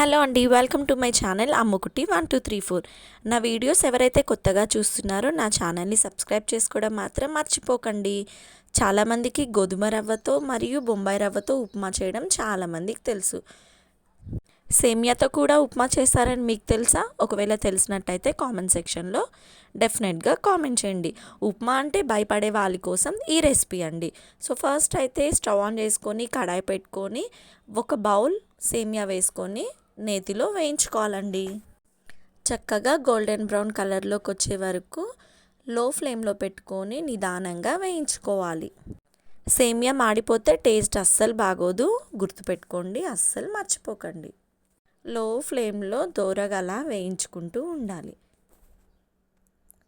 Hello అండి welcome to my channel Ammukutti one two three four. నా videos ఎవరైతే కొత్తగా చూస్తున్నారో నా ఛానల్ని సబ్స్క్రైబ్ చేసుకోవడం మాత్రం మర్చిపోకండి. చాలామందికి గోధుమ రవ్వతో మరియు బొంబాయి రవ్వతో ఉప్మా చేయడం చాలామందికి తెలుసు. సేమియాతో కూడా ఉప్మా చేస్తారని మీకు తెలుసా? ఒకవేళ తెలిసినట్టయితే కామెంట్ సెక్షన్లో డెఫినెట్గా కామెంట్ చేయండి. ఉప్మా అంటే భయపడే వాళ్ళ కోసం ఈ రెసిపీ అండి. సో ఫస్ట్ అయితే స్టవ్ ఆన్ చేసుకొని కడాయి పెట్టుకొని ఒక బౌల్ సేమియా వేసుకొని నేతిలో వేయించుకోవాలండి. చక్కగా గోల్డెన్ బ్రౌన్ కలర్లోకి వచ్చే వరకు లో ఫ్లేమ్లో పెట్టుకొని నిదానంగా వేయించుకోవాలి. సేమియా మాడిపోతే టేస్ట్ అస్సలు బాగోదు. గుర్తుపెట్టుకోండి అస్సలు మర్చిపోకండి. లో ఫ్లేమ్లో దోరగలా వేయించుకుంటూ ఉండాలి.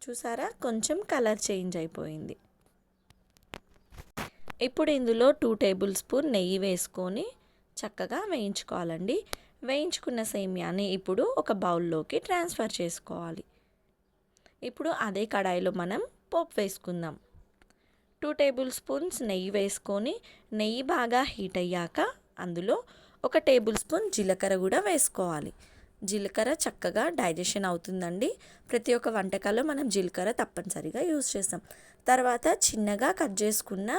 చూసారా? కొంచెం కలర్ చేంజ్ అయిపోయింది. ఇప్పుడు ఇందులో టూ టేబుల్ స్పూన్ నెయ్యి వేసుకొని చక్కగా వేయించుకోవాలండి. వేయించుకున్న సేమియాని ఇప్పుడు ఒక బౌల్లోకి ట్రాన్స్ఫర్ చేసుకోవాలి. ఇప్పుడు అదే కడాయిలో మనం పోపు వేసుకుందాం. టూ టేబుల్ స్పూన్స్ నెయ్యి వేసుకొని నెయ్యి బాగా హీట్ అయ్యాక అందులో ఒక టేబుల్ స్పూన్ జీలకర్ర కూడా వేసుకోవాలి. జీలకర్ర చక్కగా డైజెషన్ అవుతుందండి. ప్రతి ఒక్క వంటకాల్లో మనం జీలకర్ర తప్పనిసరిగా యూజ్ చేస్తాం. తర్వాత చిన్నగా కట్ చేసుకున్న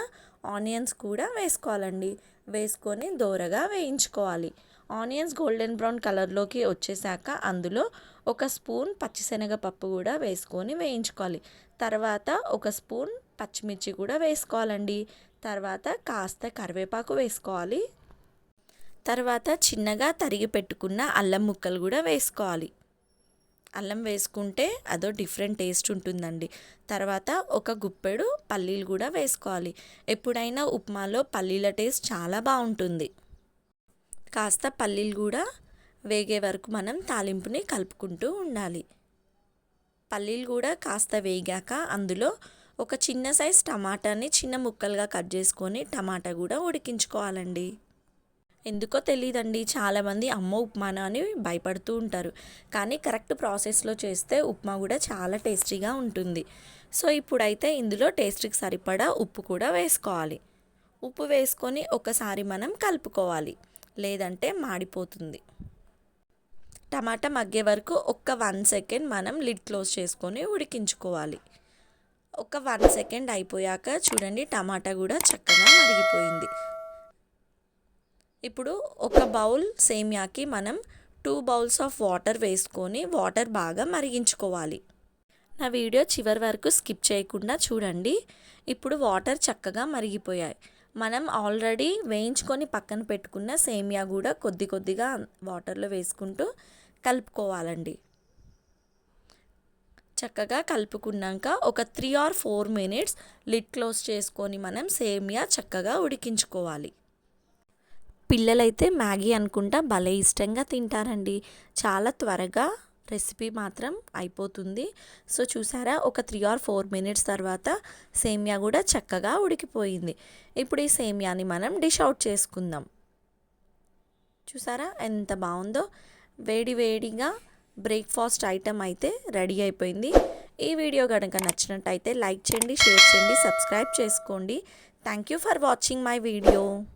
ఆనియన్స్ కూడా వేసుకోవాలండి. వేసుకొని దోరగా వేయించుకోవాలి. ఆనియన్స్ గోల్డెన్ బ్రౌన్ కలర్లోకి వచ్చేసాక అందులో ఒక స్పూన్ పచ్చిశనగపప్పు కూడా వేసుకొని వేయించుకోవాలి. తర్వాత ఒక స్పూన్ పచ్చిమిర్చి కూడా వేసుకోవాలండి. తర్వాత కాస్త కరివేపాకు వేసుకోవాలి. తర్వాత చిన్నగా తరిగి పెట్టుకున్న అల్లం ముక్కలు కూడా వేసుకోవాలి. అల్లం వేసుకుంటే అదో డిఫరెంట్ టేస్ట్ ఉంటుందండి. తర్వాత ఒక గుప్పెడు పల్లీలు కూడా వేసుకోవాలి. ఎప్పుడైనా ఉప్మాలో పల్లీల టేస్ట్ చాలా బాగుంటుంది. కాస్త పల్లీలు కూడా వేగే వరకు మనం తాలింపుని కలుపుకుంటూ ఉండాలి. పల్లీలు కూడా కాస్త వేగాక అందులో ఒక చిన్న సైజ్ టమాటాని చిన్న ముక్కలుగా కట్ చేసుకొని టమాటా కూడా ఉడికించుకోవాలండి. ఎందుకో తెలియదండి చాలామంది అమ్మ ఉప్మానా అని భయపడుతూ ఉంటారు. కానీ కరెక్ట్ ప్రాసెస్లో చేస్తే ఉప్మా కూడా చాలా టేస్టీగా ఉంటుంది. సో ఇప్పుడైతే ఇందులో టేస్ట్కి సరిపడా ఉప్పు కూడా వేసుకోవాలి. ఉప్పు వేసుకొని ఒకసారి మనం కలుపుకోవాలి. లేదంటే మాడిపోతుంది. టమాటా మగ్గే వరకు ఒక్క వన్ సెకండ్ మనం లిడ్ క్లోజ్ చేసుకొని ఉడికించుకోవాలి. ఒక వన్ సెకండ్ అయిపోయాక చూడండి టమాటా కూడా చక్కగా మరిగిపోయింది. ఇప్పుడు ఒక బౌల్ సేమియాకి మనం టూ బౌల్స్ ఆఫ్ వాటర్ వేసుకొని వాటర్ బాగా మరిగించుకోవాలి. నా వీడియో చివరి వరకు స్కిప్ చేయకుండా చూడండి. ఇప్పుడు వాటర్ చక్కగా మరిగిపోయాయి. మనం ఆల్రెడీ వేయించుకొని పక్కన పెట్టుకున్న సేమియా కూడా కొద్ది కొద్దిగా వాటర్లో వేసుకుంటూ కలుపుకోవాలండి. చక్కగా కలుపుకున్నాక ఒక three or four minutes lid close చేసుకొని మనం సేమియా చక్కగా ఉడికించుకోవాలి. పిల్లలైతే మ్యాగీ అనుకుంటా భలే ఇష్టంగా తింటారండి. చాలా త్వరగా రెసిపీ మాత్రం అయిపోతుంది. సో చూసారా? ఒక త్రీ ఆర్ ఫోర్ మినిట్స్ తర్వాత సేమియా కూడా చక్కగా ఉడికిపోయింది. ఇప్పుడు ఈ సేమియాని మనం డిష్ అవుట్ చేసుకుందాం. చూసారా? ఎంత బాగుందో? వేడి వేడిగా బ్రేక్ఫాస్ట్ ఐటెం అయితే రెడీ అయిపోయింది. ఈ వీడియో కనుక నచ్చినట్టయితే లైక్ చేయండి షేర్ చేయండి సబ్స్క్రైబ్ చేసుకోండి. Thank you for watching my video.